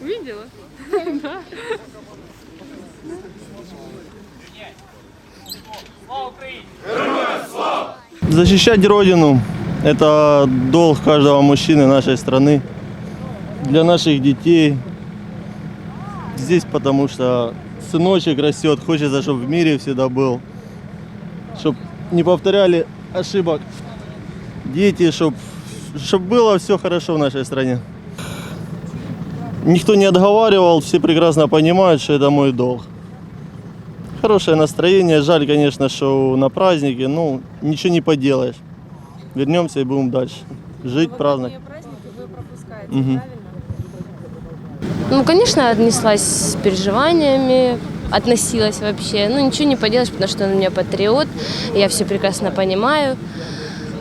Видела? Защищать Родину – это долг каждого мужчины нашей страны, для наших детей. Здесь потому что сыночек растет, хочется, чтобы в мире всегда был, чтобы не повторяли ошибок дети, чтобы было все хорошо в нашей стране. Никто не отговаривал, все прекрасно понимают, что это мой долг. Хорошее настроение. Жаль, конечно, что на празднике, ну, ничего не поделаешь. Вернемся и будем дальше. Жить, праздновать. праздники вы пропускаете, Мгм. правильно? Ну, конечно, отнеслась с переживаниями, относилась вообще. Ну, ничего не поделаешь, потому что он у меня патриот, я все прекрасно понимаю.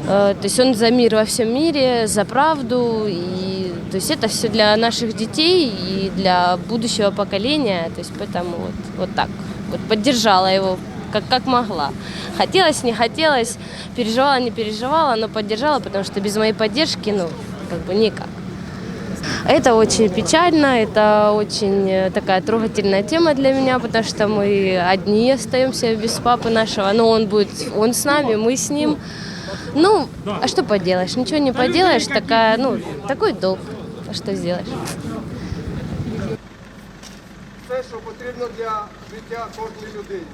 Э, То есть он за мир во всем мире, за правду. И, то есть это все для наших детей и для будущего поколения. То есть поэтому вот, вот так. Вот поддержала его как, как могла. Хотелось, не хотелось, переживала, не переживала, но поддержала, потому что без моей поддержки, ну, как бы никак. Это очень печально, это очень э, такая трогательная тема для меня, потому что мы одни остаемся без папы нашего, но он будет, он с нами, мы с ним. Ну, а что поделаешь? Ничего не поделаешь, такая, ну, такой долг. А что сделаешь? Все, що потрібно для життя кожної людини.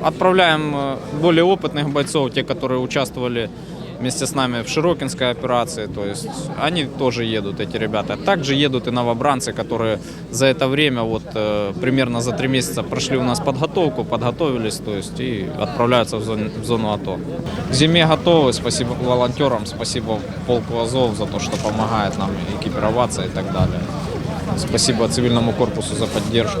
Отправляем э, более опытных бойцов, те, которые участвовали вместе с нами в Широкинской операции. То есть они тоже едут, эти ребята. Также едут и новобранцы, которые за это время, вот э, примерно за три месяца прошли у нас подготовку, подготовились, то есть и отправляются в зону, в зону АТО. К зиме готовы. Спасибо волонтерам, спасибо полку Азов за то, что помогает нам экипироваться и так далее. Спасибо цивильному корпусу за поддержку.